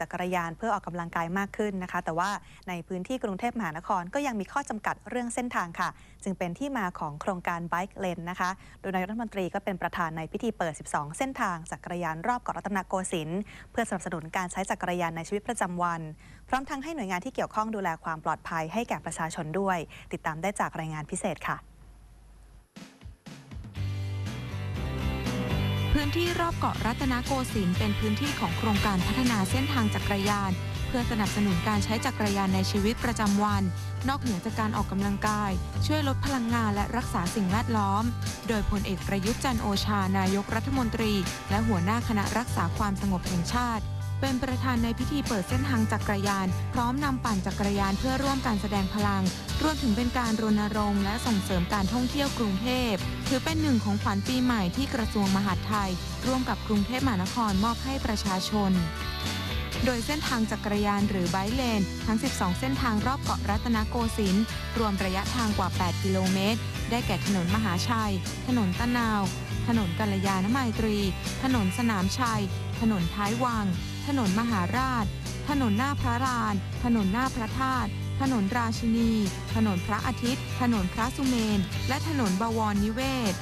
จักรยานเพื่อออกกำลังกายมากขึ้นนะคะ แต่ว่าในพื้นที่กรุงเทพมหานครก็ยังมีข้อจำกัดเรื่องเส้นทางค่ะ จึงเป็นที่มาของโครงการ Bike Lane นะคะ โดยนายกรัฐมนตรีก็เป็นประธานในพิธีเปิด 12 เส้นทางจักรยานรอบเกาะรัตนโกสินทร์เพื่อสนับสนุนการใช้จักรยานในชีวิตประจำวัน พร้อมทั้งให้หน่วยงานที่เกี่ยวข้องดูแลความปลอดภัยให้แก่ประชาชนด้วย ติดตามได้จากรายงานพิเศษค่ะ พื้นที่รอบเกาะรัตนโกสินทร์เป็นพื้นที่ของโครงการพัฒนาเส้นทางจักรยาน เพื่อสนับสนุนการใช้จักรยานในชีวิตประจำวัน นอกเหนือจากการออกกำลังกาย ช่วยลดพลังงานและรักษาสิ่งแวดล้อม โดยพลเอกประยุทธ์จันโอชานายกรัฐมนตรี และหัวหน้าคณะรักษาความสงบแห่งชาติเป็นประธานในพิธีเปิดเส้นทางจักรยาน พร้อมนำปั่นจักรยานเพื่อร่วมการแสดงพลัง รวมถึงเป็นการรณรงค์และส่งเสริมการท่องเที่ยวกรุงเทพ ถือเป็นหนึ่งของขวัญปีใหม่ที่กระทรวงมหาดไทย ร่วมกับกรุงเทพมหานครมอบให้ประชาชน โดยเส้นทางจักรยานหรือไบค์เลน ทั้ง 12 เส้นทางรอบเกาะรัตนโกสินทร์รวมระยะทางกว่า 8 กิโลเมตร ได้แก่ถนนมหาชัย ถนนตะนาว ถนนกัลยาณไมตรี ถนนสนามชัย ถนนท้ายวัง ถนนมหาราช ถนนหน้าพระราน ถนนหน้าพระธาตุ ถนนราชินี ถนนพระอาทิตย์ ถนนพระสุเมน และถนนบวรนิเวศ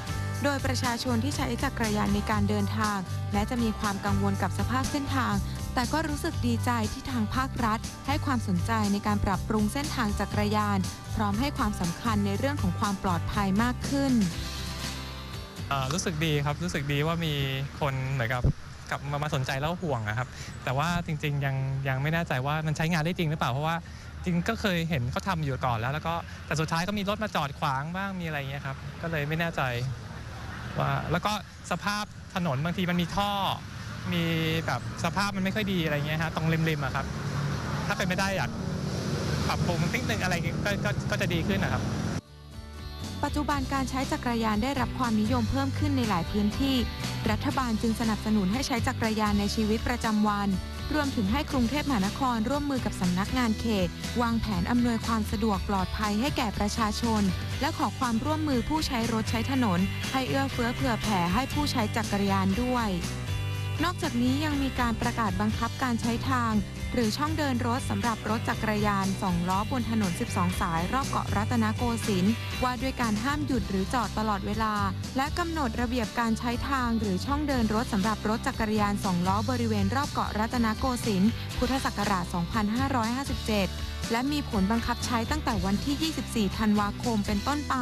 โดยประชาชนที่ใช้จักรยานในการเดินทางแม้จะมีความกังวลกับสภาพเส้นทาง แต่ก็รู้สึกดีใจที่ทางภาครัฐ ให้ความสนใจในการปรับปรุงเส้นทางจักรยาน พร้อมให้ความสำคัญในเรื่องของความปลอดภัยมากขึ้น รู้สึกดีครับ รู้สึกดีว่ามีคนเหมือนกับ กลับมามาสนใจแล้วห่วงอะครับ แต่ว่าจริง ๆ ยังยังไม่แน่ใจว่ามันใช้งานได้จริงหรือเปล่าเพราะว่าจริงก็เคยเห็นเขาทำอยู่ก่อนแล้ว แล้วก็แต่สุดท้ายก็มีรถมาจอดขวางบ้างมีอะไรอย่างเงี้ยครับ ก็เลยไม่แน่ใจว่าแล้วก็สภาพถนนบางทีมันมีท่อ มีแบบสภาพมันไม่ค่อยดีอะไรเงี้ยฮะตรงริมๆอะครับ ถ้าเป็นไม่ได้อยากปรับปรุงนิดนึงอะไรก็ก็ก็จะดีขึ้นนะครับ ปัจจุบันการใช้จักรยานได้รับความนิยมเพิ่มขึ้นในหลายพื้นที่ รัฐบาลจึงสนับสนุนให้ใช้จักรยานในชีวิตประจำวัน รวมถึงให้กรุงเทพมหานครร่วมมือกับสำนักงานเขต วางแผนอำนวยความสะดวกปลอดภัยให้แก่ประชาชน และขอความร่วมมือผู้ใช้รถใช้ถนน ให้เอื้อเฟื้อเผื่อแผ่ให้ผู้ใช้จักรยานด้วย นอกจากนี้ยังมีการประกาศบังคับการใช้ทาง หรือช่องเดินรถสำหรับรถจักรยาน 2 ล้อบนถนน 12 สาย รอบเกาะรัตนโกสินทร์ว่าด้วยการห้ามหยุดหรือจอดตลอดเวลา และกำหนดระเบียบการใช้ทางหรือช่องเดินรถสำหรับรถจักรยาน 2 ล้อบริเวณรอบเกาะรัตนโกสินทร์พุทธศักราช 2557 และมีผลบังคับใช้ตั้งแต่วันที่ 24 ธันวาคมเป็นต้นไป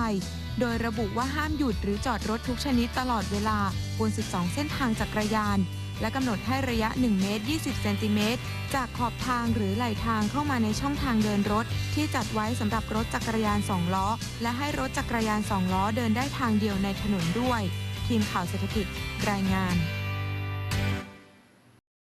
โดยระบุว่าห้ามหยุดหรือจอดรถทุกชนิดตลอดเวลาบน 12 เส้นทางจักรยาน และกำหนดให้ระยะ 1 เมตร 20 เซนติเมตร จากขอบทางหรือไหลทางเข้ามาในช่องทางเดินรถ ที่จัดไว้สำหรับรถจักรยาน 2 ล้อ และให้รถจักรยาน 2 ล้อเดินได้ทางเดียวในถนนด้วย ทีมข่าวเศรษฐกิจรายงาน